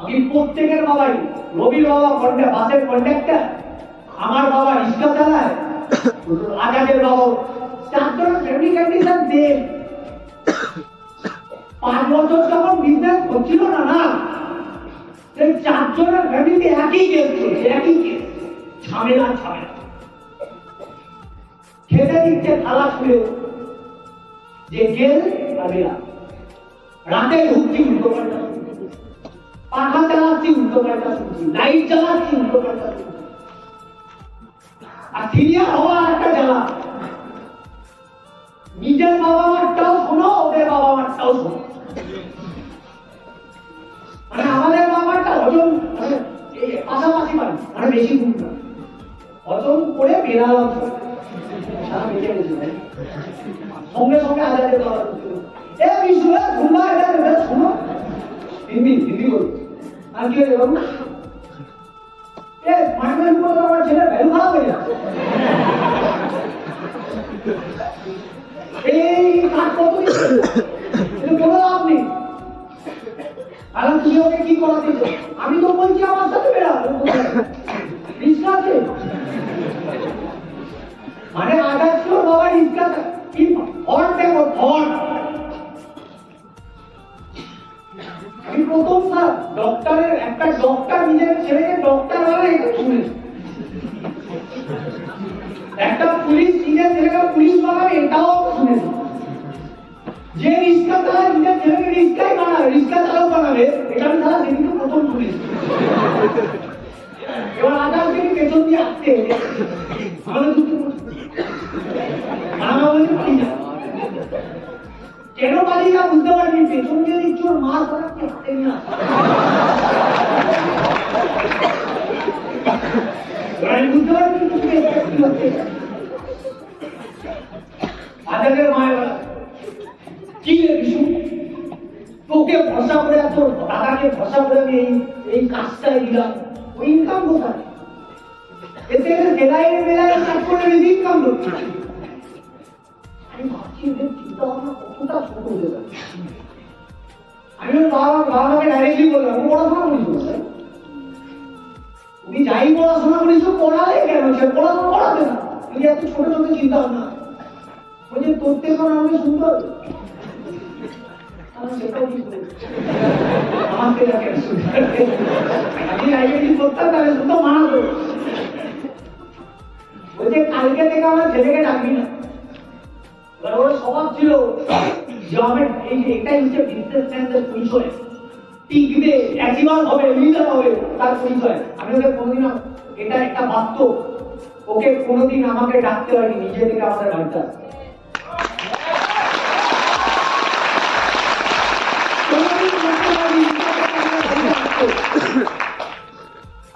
আমি প্রত্যেকের বাবাই রবি বাবা কন্ট্যাক্ট বাসের কন্ট্রাক্টর আমার বাবা রিক্সা চালায় আজাদের বাবা চারজন ফ্যামিলি কন্ডিশন দেন পাঁচ বছর যখন বিজনেস হচ্ছিল না না, সেই চারজনের ফ্যামিলিতে একই কেস চলছে একই কেস ঝামেলা ঝামেলা খেতে দিচ্ছে থালা ছুঁড়ে, যে গেল রাতে ঢুকছি উল্টো পাল্টা। পাখা চালাচ্ছি উল্টো লাইট চালাচ্ছি উল্টো আর সিনিয়র হওয়া একটা জ্বালা। নিজের বাবা মারটাও শোনো, ওদের বাবা মারটাও শোনো। মানে আমাদের বাবারটা হজম মানে পাশাপাশি বাড়ি মানে বেশি দূর না। হজম করে ভাই। সঙ্গে সঙ্গে আজাদের বাবা এ এ শুনবা এটা শোনো। হিন্দি বল আর কি হয়েছে বাবু, এ লাভ নেই। তুই ওকে কি করাতে আমি তো বলছি আমার সাথে বেড়া রিস্কা আছে মানে ছিল বাবা রিস্কা কি ফর্ট দেখো প্রথম স্যার ডক্টরের একটা ডক্টর নিজের ছেলেকে ডক্টর বলে একটা পুলিশ নিজের ছেলেকে পুলিশ বানাবে, এটাও শুনেছি। যে রিক্সা চালায়, নিজের ছেলেকে রিক্সাই বানাবে রিক্সা চালাও বানাবে, এটা আমি সারা সেদিনকে প্রথম শুনেছি। এবার থেকে পেছন দিয়ে আসতে আমাদের না কেন পারি না বুঝতে পারিনি পেছন দিয়ে দিচ্ছ ওর মা তারা কি হাতে না বুঝতে তুমি এটা কি হচ্ছে? আজাদের মায়ের, কি রে বিশু? তোকে ভরসা করে তোর দাদাকে ভরসা এতে বেলায় কাজ করে ইনকাম করছে। আমি আমি বাবা বাবা মাকে ডাইরেক্টলি বললাম পড়াশোনা করিস তুমি যাই পড়াশোনা করিস পড়ালে কেন সে পড়াশোনা পড়াবে না এত ছোট ছোট চিন্তা থেকে আমি করতাম তাহলে কালকে থেকে আমার ছেলেকে ডাকবি না ওর স্বভাব ছিল যে আমার এই যে এটাই হচ্ছে বিজনেসম্যানদের পরিচয়। টিকবে অ্যাচিভার হবে লিডার হবে তার পরিচয়। আমি ওকে কোনোদিন এটা একটা বাস্তব ওকে কোনোদিন আমাকে ডাকতে পারিনি নিজে থেকে আমাদের ডাকতে।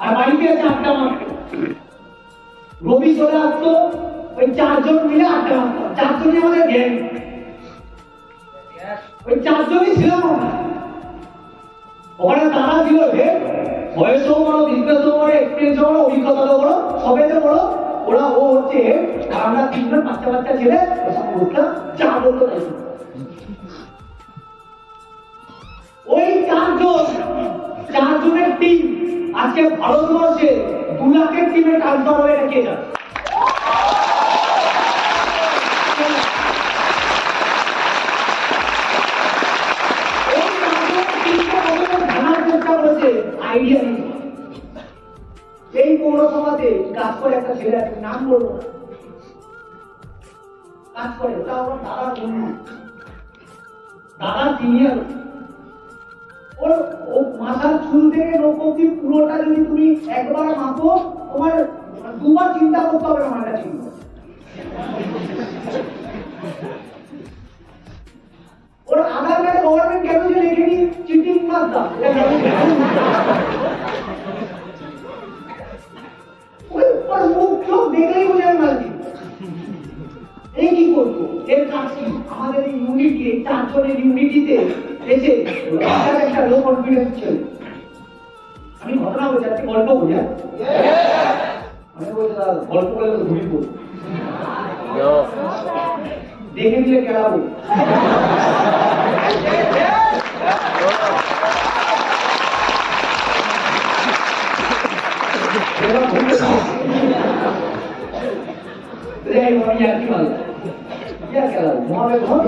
আর বাড়িতে এসে আড্ডা মারতো। রবি চলে আসতো ওই চারজন মিলে আড্ডা মারতাম চারজনই আমাদের গ্যাং ওই চারজনই আমরা। ওখানে তারা ছিল, হে বয়সও বড় বড় বড় বড় বড় ওরা ও হচ্ছে তিনজন বাচ্চা বাচ্চা ছেলে, ওসব উঠলাম চা বলতো। ওই চারজন, চারজনের টিম আজকে ভারতবর্ষে দু লাখের টিমে ট্রান্সফার হয়ে রেখে যাচ্ছে। একটা নাম বলব কাজ করে ওটা আমার দাদার বন্ধু। দাদা সিনিয়র। ওর ও মাথার চুল থেকে অব্দি পুরোটা যদি তুমি একবার মাপো, তোমার দুবার চিন্তা করতে হবে মাথা চিন্তা ওর আধার কার্ডে গভর্নমেন্ট কেন যে লেখেনি চিটিং মারদা এটা ইউনিটি এই চারজনের ইউনিটিতে এসে একটা একটা লো কনফিডেন্স ছিল আমি ঘটনা বলছি আজকে গল্প বলি হ্যাঁ? আমি বলছি, দাদা, গল্প বলে তো ঘুরি পড়ি দেখে দিলে কেলাবো। এবার ঘুরে আর খেলা ঘুমাবে ঘুম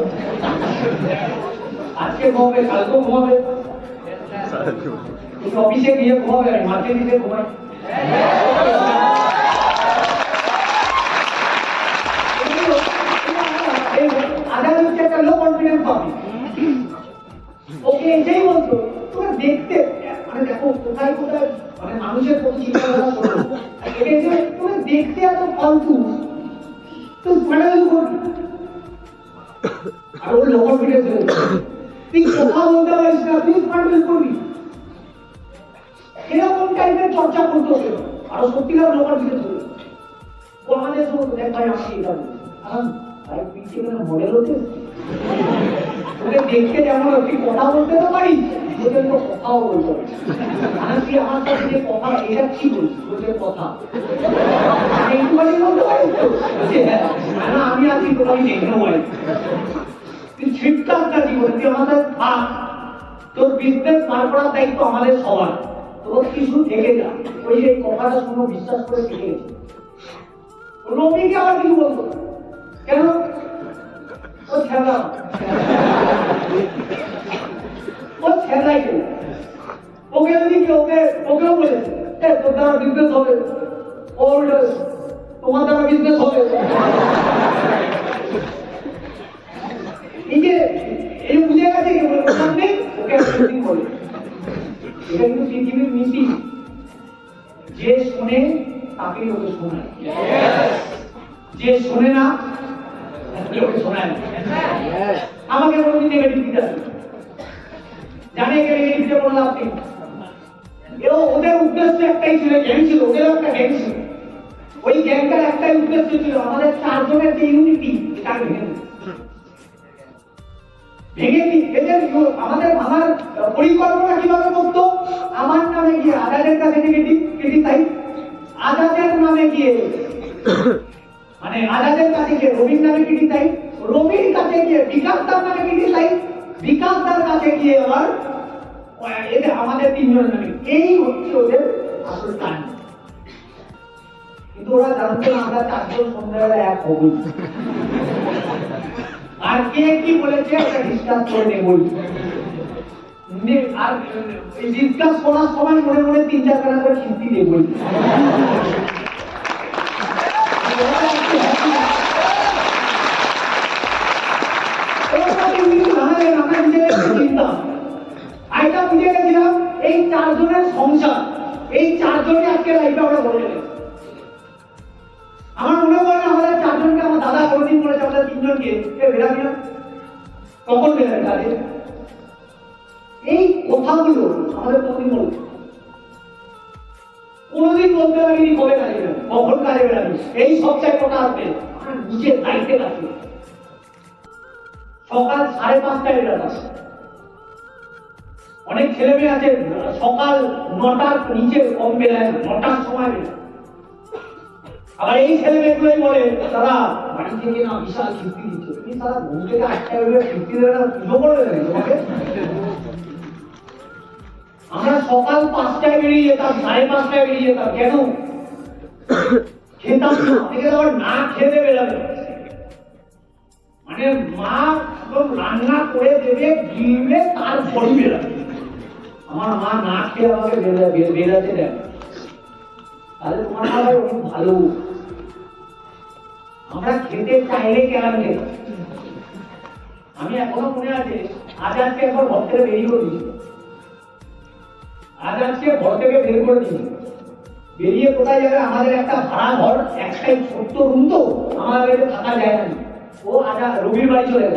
আজকে ঘুমাবে কালকেও ঘুমাবে অফিসে গিয়ে ঘুমাবে আর মাঠে গিয়ে ঘুমাই বলতে পারিস আর আমার সাথে যে কথা এটা কি বলছিস ওদের কথা। একটুখানি বলতে যে হ্যাঁ, না আমি আছি তোমাকে দেখে নেব তুই ছিটকাস না জীবনে তুই আমাদের থাক। তোর বিজনেস বার করার দায়িত্ব আমাদের সবার। তোর কিছু থেকে যা। ওই যে কথাটা শুনো বিশ্বাস করে শিখে রবিকে আবার কিছু বলতো কেন? ও ছেলা ও ছেলাই কেন? ওকে যদি কেউ ওকে ওকেও বলেছে এ, তোর দ্বারা বিজনেস হবে। তোমার দ্বারা বিজনেস হবে। যে এই বুঝে গেছে সামনে ওকে একদিন বলে। এটা কিন্তু পৃথিবীর নীতি। যে শুনে তাকে ওকে শোনায়। যে শোনে না তাকে ওকে শোনায়। না আমাকে কোনোদিন নেগেটিভ দিতে আসবে জানে নেগেটিভ দিতে কোনো এও ওদের উদ্দেশ্য একটাই ছিল গ্যাং ছিল একটা ছিল। ওই গ্যাংটার একটাই উদ্দেশ্য ছিল আমাদের চারজনের যে ইউনিটি তাকে ভেঙে। ভেঙে এদের আমাদের ভাঙার পরিকল্পনা কীভাবে করতো? আমার নামে গিয়ে, আজাদের কাছে ক্রিটিসাইজ আজাদের নামে গিয়ে। মানে আজাদের কাছে গিয়ে, রবির নামে ক্রিটিসাইজ রবির কাছে গিয়ে, বিকাশ তার নামে ক্রিটিসাইজ বিকাশ তার কাছে গিয়ে আবার এদের আমাদের তিনজন নামে এই হচ্ছে ওদের আসল টান কিন্তু ওরা জানতো আমরা চারজন সন্ধ্যাবেলা এক হব আর কে কি বলেছে ওটা ডিসকাস করে নেবই নে- আর সময় মনে মনে তিন চার খানা করে দেবই আইটা বুঝে গেছিলাম এই চারজনের সংসার, এই চারজনই আজকে লাইফে আমরা বলে গেলাম আমার মনে হয় না আমাদের চারজনকে আমার দাদা কোনোদিন বলেছে, আমাদের তিনজনকে। এ বেরাবি না। কখন বেরাবে কাজে এই কথাগুলো আমাদের কোনোদিন বলবে কোনোদিন বলতে পারিনি কবে কাজে কখন কাজে বেরাবি এই সব চাই কথা আসবে। নিজের দায়িত্বে থাকবে সকাল সাড়ে পাঁচটায় বেরাতে অনেক ছেলে মেয়ে আছে, সকাল নটার নিচে কম বেড়ায় নটার সময় বেরোয় আবার এই ছেলে মেয়েগুলোই বলে, তারা বাড়ি থেকে না বিশাল খিস্তি দিচ্ছে তারা ঘুম থেকে আটটা বেরোবে খিস্তি দেবে না, পুজো করবে না তোমাকে? আমরা সকাল পাঁচটায় বেরিয়ে যেতাম, সাড়ে পাঁচটায় বেরিয়ে যেতাম, কেন? খেতাম থেকে আবার না খেতে বেরোবে মানে মা রান্না করে দেবে গিলবে তারপরই বেরোবে আমার মা না খেয়ে আমাকে বেরোতে দেয়। তাহলে তোমার মা ভালো। আমরা খেতে চাইলে খেতাম আমি এখনও মনে আছে, আজ আজকে একবার ঘর থেকে বেরিয়ে করে আজ আজকে ঘর থেকে বের করে বেরিয়ে কোথায় যাবে? আমাদের একটা ভাড়া ঘর, একটাই ছোট্ট রুম তো, আমাদের বাড়িতে থাকা যায় না। ও আজ রবির বাড়ি চলে আর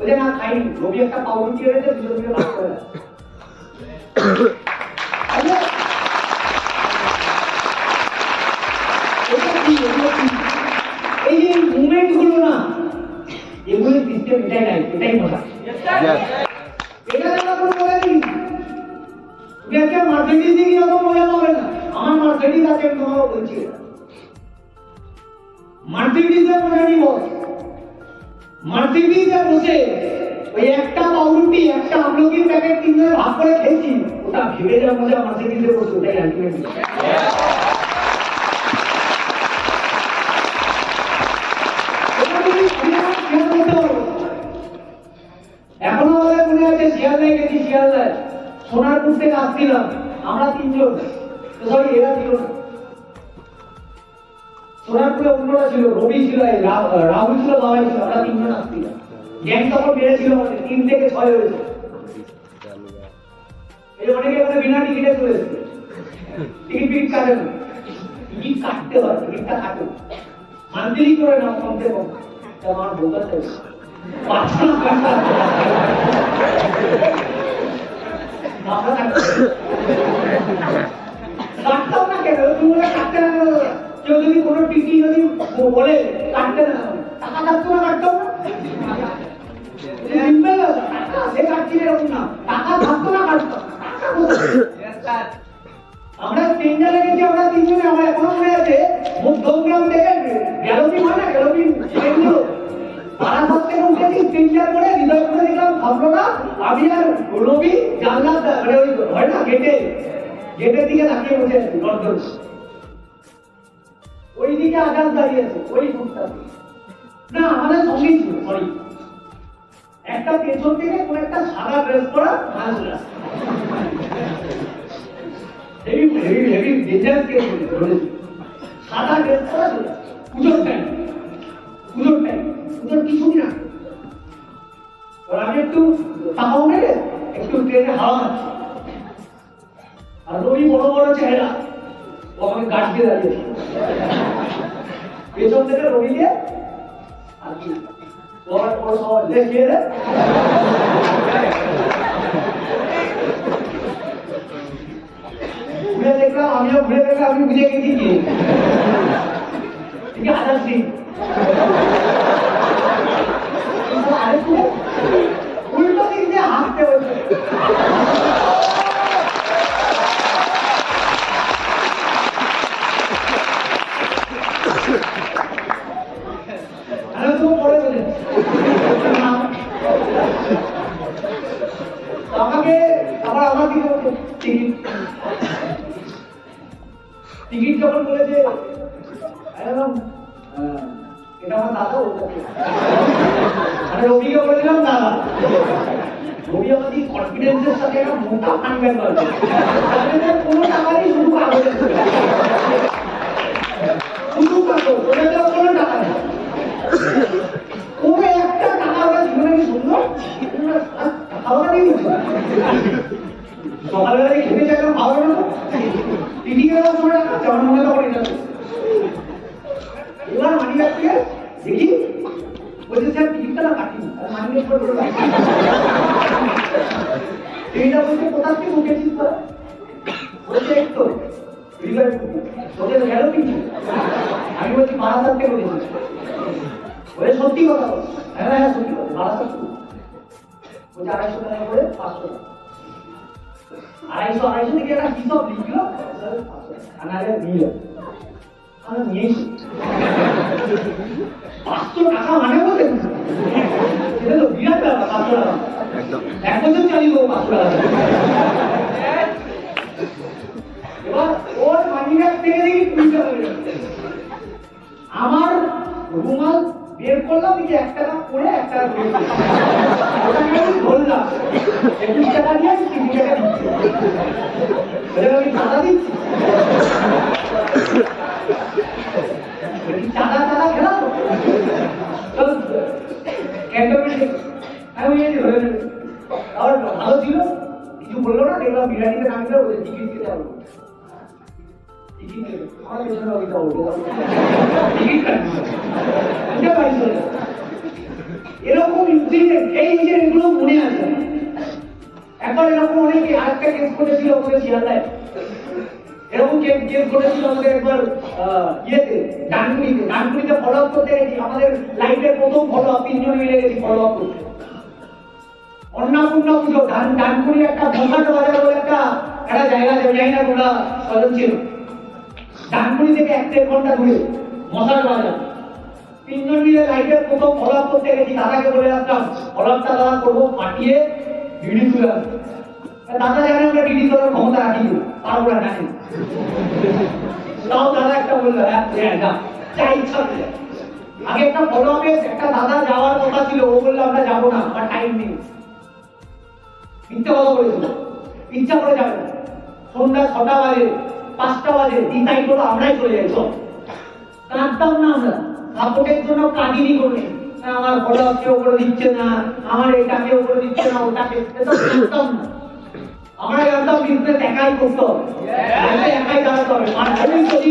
বলি, না। খাইনি রবি একটা পাউরুটি এনেছে দুটো মিলে ভাগ করে দাও। আরে, এটা কি, এগুলো কি? এই যে মুভমেন্টগুলো না এগুলো সিস্টেম এটাই নাই এটাই মজা। এটা যেন কোনো মজা নেই তুমি আজকে মার্কেটিং মজা পাবে না? আমার মার্কেটিং আছে আমি তোমাকে বলছি। মার্কেটিংয়ে মজা নেই বস মার্কেটিংয়ে বসে ওই একটা পাউরুটি, একটা আমলকির প্যাকেট কিনে ভাগ করে খেয়েছি। ওটা ভেবে যা মজা মার্কেটিংয়ে বসে ওটাই আলটিমেট এখনও আমাদের মনে আছে শিয়ালদায় গেছি, শিয়ালদায়। থেকে আসছিলাম। আমরা তিনজন। সরি এরা সোনারপুরে অন্যরা ছিল, রবি ছিল রাহুল ছিল, বাবাই ছিল, আমরা তিনজন আসছিলাম গ্যাং তখন বেড়েছিল তিন থেকে ছয় হয়েছে। এই অনেকে এখানে বিনা টিকিটে চলে এসেছে। টিকিট কাটে না। টিকিট কাটতে হয়, টিকিটটা করে না কমতে কম। আমার কাটতে কাটতাম না কেন? কাটতে? কেউ যদি কোনো টিটি যদি বলে কাটতে না টাকা কাটতো না কাটতাম না সিম্পল টাকা সে কাটছি এরকম না। টাকা থাকতো না কাটতাম আমরা তিনজনে গেছি আমরা তিনজনে আমার এখনও মনে আছে মুগ্ধগ্রাম থেকে গ্যালোপি গ্যালোপি বারাসাত থেকে উঠেছি তিনটার করে হৃদয় করে দিলাম ভাবলো না আমি আর রবি জানলার দা- মানে ওই হয় না গেটে গেটের দিকে তাকিয়ে আছি ওই দিকে আকাশ দাঁড়িয়ে আছে, ওই ফুটটা না, আমাদের সঙ্গেই ছিল সরি একটা পেছন থেকে কোন একটা সাদা ড্রেস পরা আসছে। Heavy heavy heavy dangerous case সাদা ড্রেস পরা পুজোর টাইম পুজোর টাইম পুজোর কিছু না আমি একটু তাকাও মেরে একটু ট্রেনে হাওয়া খাচ্ছি। আর রবি বড় বড় চেহারা, ও আমাকে গাছ দিয়ে দাঁড়িয়েছে পেছন থেকে রবিকে আর কি? ও আমার বড় সবাই লেখিয়ে দেয় ঘুরে দেখলাম, আমিও ঘুরে দেখলাম, আমি বুঝে গেছি কি। ঠিক আছে সিং? আরেকটু উল্টো দিক দিয়ে টিকিট যখন বলেছে আমি এটা আমার দাদা রবিকে বলেছিলাম দাদা রবি আমাদের কনফিডেন্সের সাথে কোনো টাকা শুধু কোনো টাকা নেই। একটা টাকা জীবনে কি সুন্দর খাওয়া খেতে চাইলাম খাওয়া না। তো টিভি গেলাম সময় রাখা আমার মনে তখন এটা তো। এবার মানি ব্যাগ থেকে দেখি, বলছে, স্যার টিকিটটা না কাটিনি মানি ব্যাগ করে করে আড়াইশো আড়াইশো থেকে একটা হিসাব লিখলো। আমি নিয়েছি পাঁচশো টাকা মানে এটা তো বিরাট ব্যাপার পাঁচশো টাকা এক বছর চালিয়ে দেবো পাঁচশো টাকা এবার ওর মানিব্যাগ থেকে দেখি আমার রুমাল বের করলাম যে এক টাকা করে এক টাকা ওটা আমি ধরলাম। একুশ টাকা দিয়ে আমি তিন টাকা দিচ্ছি। আমি টাকা দিচ্ছি। ভালো ছিল। কিছু বলল না, দেখলাম বিরিয়ানিতে নাম দিলাম চিকেন দিতে হবে। এরকম ইনসিডেন্ট এই যে এগুলো মনে আছে? একবার এরকম অনেকে আরেকটা কেস করেছিল আমাদের শিয়ালদায়। এরকম কেস কেস করেছিল আমাদের একবার ইয়েতে, ডানকুনিতে। ডানকুনিতে ফলো আপ করতে গেছি। আমাদের লাইফের প্রথম ফলো আপ তিনজন মিলে গেছি ফলো আপ করতে। অন্নপূর্ণা পুজো, ডান একটা বসাট বাজার বলে একটা একটা জায়গা আছে, ওই জায়গা তোমরা ছিল। ডানকুনি থেকে এক দেড় ঘণ্টা দূরে, মশার বাজার তিনজন মিলে লাইফের প্রথম ফলো আপ করতে গেছি, দাদাকে বলে আসলাম ফলো আপটা দাদা করব, পাঠিয়ে ভিডিও তুলে আসব। দাদা জানে আমরা ভিডিও তোলার ক্ষমতা রাখি পারব না। জানি তাও দাদা একটা বলল হ্যাঁ যা যা ইচ্ছা আগে একটা ফলো আপে একটা দাদা যাওয়ার কথা ছিল, ও বলল, আমরা যাব না, আমার টাইম নেই। মিথ্যা কথা বলেছিল। ইচ্ছা করে যাবে সন্ধ্যা ছটা বাজে পাঁচটা বাজে তিন টাইম করে আমরাই চলে সব কাঁদতাম না আমরা, সাপোর্টের জন্য কাঁদিনি করে আমার ঘোড়া কেউ করে দিচ্ছে না, আমার এটা কেউ করে দিচ্ছে না, ওটাকে কাঁদতাম না। আমরা জানতাম বিজনেস একাই করতে হবে। একাই দাঁড়াতে হবে। যদি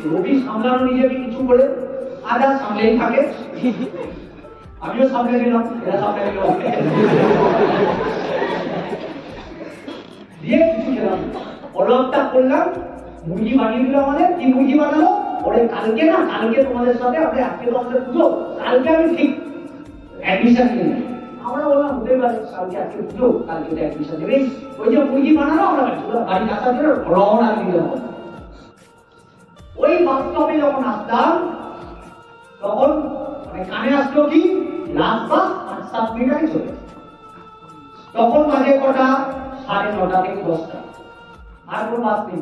লোভি সামলানো নিজেকে কিছু করে আদা সামলেই থাকে। আমিও সামনে নিলাম, এরা সামনে নিল। দিয়ে কিছু খেলাম। অলপটা করলাম, মুরগি বানিয়ে দিল আমাদের, কি মুরগি বানালো? ওরে কালকে না, কালকে তোমাদের সাথে, আমরা আজকে তো পুজো, কালকে আমি ঠিক অ্যাডমিশন নিয়ে নেব। আমরা বললাম হতে পারে, কালকে আজকে পুজো, কালকে অ্যাডমিশন দেবে ওই যে মুরগি বানালো, আমরা বাড়ি আসার জন্য রওনা দিলাম। ওই বাস স্টপে যখন আসতাম তখন মানে কানে আসলো কি? আর সাত চলে তখন বাজে কটা? সাড়ে নটা থেকে দশটা। আর বাস নেই।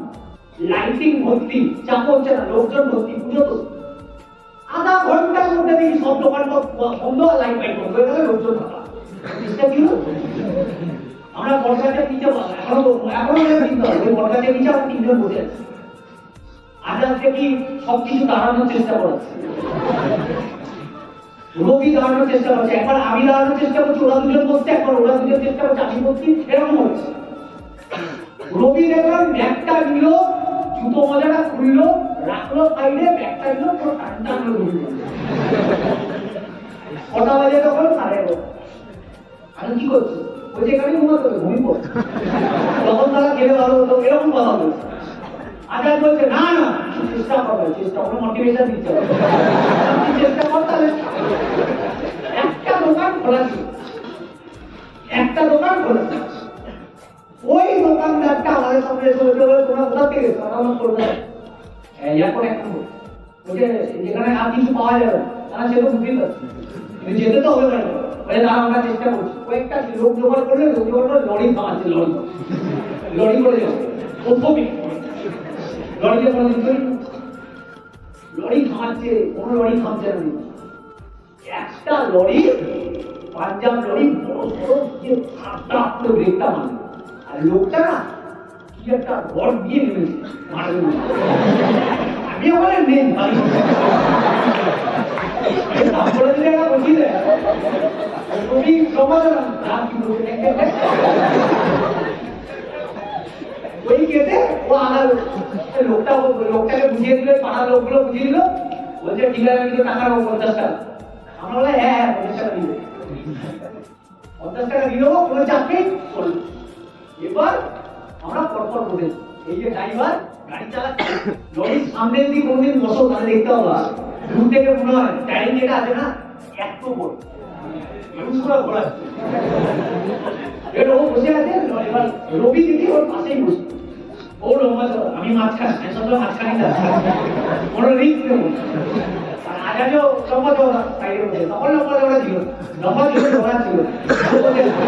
লাইটিং ভর্তি লোকজন ভর্তি পুজো তো। আধা ঘণ্টার মধ্যে দেখি সব দোকান বন্ধ আর লাইট ফাইট বন্ধ হয়ে গেলে, লোকজন থাকা আমরা বরগাছের নিচে এখনও এখনও ওই বরগাছের নিচে আমরা তিনজন বসে আছি। আজ আজকে কি সবকিছু দাঁড়ানোর চেষ্টা করেছে রোগী দাঁড়ানোর চেষ্টা করছে। একবার আমি দাঁড়ানোর চেষ্টা করছি, ওরা দুজন বসছে, একবার ওরা দুজন চেষ্টা করছে, আমি বসছি, এরকম হচ্ছে। রবি দেখলাম, ব্যাগটা নিল, জুতো মজাটা খুললো, রাখল সাইডে, ব্যাগটা নিল, পুরো টানটা নিল ঢুকলো কটা বাজে তখন? সাড়ে আমি কি করছি? ওই যে এখানে ঘুমাতে হবে ঘুমি পড়ছে তখন তারা খেলে ভালো হতো, এরকম কথা বলছে। আজাদ বলছে না না চেষ্টা করবে, চেষ্টা করে মোটিভেশন দিচ্ছে আপনি চেষ্টা কর তাহলে একটা দোকান খোলা ছিল। একটা দোকান খোলা ওই দোকানদারটা আমাদের সামনে এসে বলছে বলে তোমরা কোথা থেকে এসছো? আমরা করব। এখন বলছে যেখানে আর কিছু পাওয়া যাবে তারা সে তো বুঝতেই পারছে যেতে তো হবে না বলে, না, আমরা চেষ্টা করছি। কয়েকটা লোক জোগাড় করলে, লোক জোগাড় করে লরি থামাচ্ছে লরি। লরি করে যাবে প্রথমে লরিতে করি লরি থামাচ্ছে কোনো লরি থামছে না। একটা লরি পাঞ্জাব লরি বড় বড় দিয়ে ধাপ করে মারলো। আর লোকটা না, কি একটা রড দিয়ে নেমেছে মারবে আমি আমার নেই। সমাধান দেখ। কেটে ও আনার লোকটা লোকটাকে বুঝিয়ে দিল, পাড়ার লোকগুলো বুঝিয়ে দিল। বলছে আছে আমি টাকা নেব, পঞ্চাশ টাকা। আমরা বলে হ্যাঁ হ্যাঁ পঞ্চাশ টাকা দিবে। পঞ্চাশ টাকা দিয়ে দেবো, কোনো চাকরি করল এবার আমরা পরপর বলে এই যে ড্রাইভার গাড়ি চালাচ্ছে লরির সামনের দিকে কোনদিন বসো, তাহলে দেখতে হবে দূর থেকে মনে হয় টাইম যেটা আছে না এত বড় এবার রবি দিদি ওর পাশেই বসে। ও লম্বা আমি মাঝখানে, আমি সব মাঝখানে যাচ্ছি কোনো রিস্ক নেব না। আর আজাদেও লম্বা চওড়া সাইডে বসে তখন লম্বা চওড়া ছিল লম্বা ছিল চওড়া ছিল না। ও বসে আছে।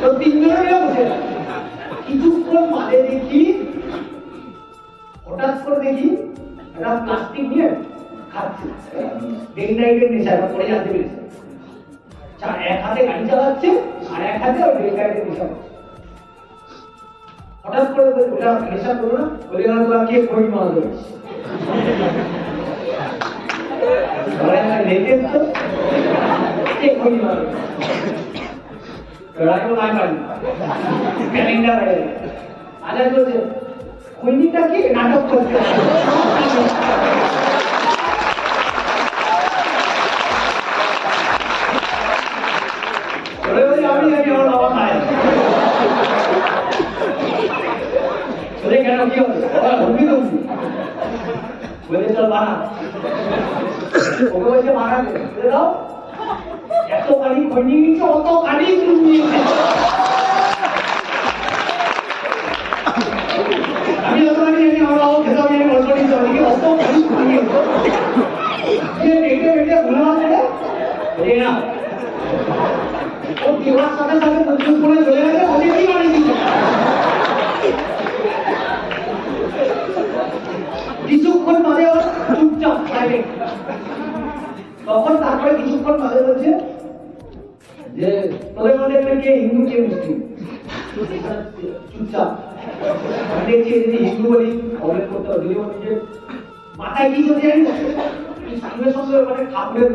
তো তিনজনে বসে কিছুক্ষণ বাদে দেখি করে দেখি, একটা প্লাস্টিক নিয়ে খাচ্ছে ডে নাইটের নেশা, এবার পরে পেরেছে এক হাতে গাড়ি চালাচ্ছে, আর এক হাতে। হঠাৎ করে ওটা নেশা করো না, বলে না তোরা কে খড়ি মাল লেটেস্ট তো কে নাটক করছে ওরে ওরে আমি জানি আমার বাবা খায় ওরে কেন কি হবে ওরা ঢুকি তো বলে চল বানা ওকে বলছে বানাতে বলে দাও এত গাড়ি খৈনি নিচ্ছে অত গাড়ি তুমি নিয়েছে আমি যত গাড়ি জানি আমার বাবা খেতে আমি গল্প নিতে পারি অত গাড়ি তুমি নিয়েছে যে বেটে বেটে ভুলে মারছে রে না ও দেওয়ার সাথে সাথে প্রচুর করে চলে গেছে ওদেরই বাড়ি দিচ্ছে কিছুক্ষণ বাদে ওর চুপচাপ থাকে তখন তারপরে কিছুক্ষণ বাদে বলছে যে তোদের মধ্যে একটা কে হিন্দু কে মুসলিম চুপচাপ। দেখছি যদি হিন্দু বলি কমেন্ট করতে হবে যে মাথায় কি চলছে জানি সঙ্গে সঙ্গে ওখানে ঠাকুরের?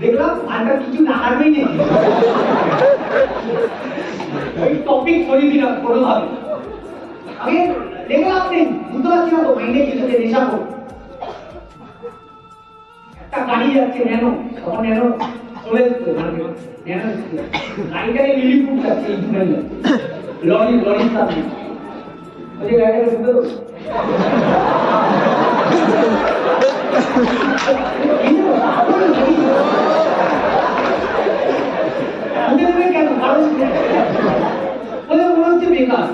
দেখলাম আনটা কিছু নাড়াবেই নেই। ওই টপিক সরিয়ে দিলাম কোনোভাবে আমি দেখলাম নেই, বুঝতে পারছি না তো মাইন্ডে কিছু নেশা করো একটা গাড়ি যাচ্ছে ন্যানো তখন ন্যানো। যাচ্ছে লরি সামনে ওই গাড়িটাকে ঢুকে দেবো এই যে আসলে গাড়ি। ঢুকে দেবে কেন কারণ বলে মনে হচ্ছে বেকার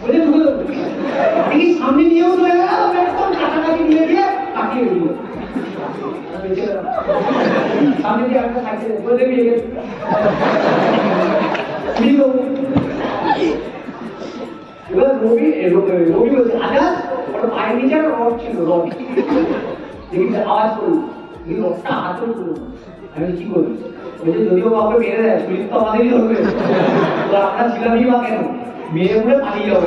বলে ঢুকে দেবো দেখি সামনে নিয়েও চলে গেল একদম কাছাকাছি নিয়ে গিয়ে কাটিয়ে দিল সামনে দিয়ে একটা সাইকেল বলে দেবি নিয়ে দেবো এবার রবি এ, রবি রবি বলছে আজাদ ওটা পায়ের নিচে একটা রড ছিল রড দেখি যে আওয়াজ করল এই রডটা হাতল করল আমি বলি, কি করবি বলছে যদিও কাউকে মেরে দেয় পুলিশ তো আমাদেরই ধরবে তো আমরা ছিলামই বা কেন মেরে মুড়ে পালিয়ে যাবে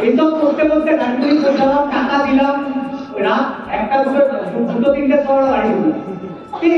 এইসব করতে করতে গাড়ি পৌঁছালাম টাকা দিলাম একটা দুটো দুটো তিনটে সময় বাড়ি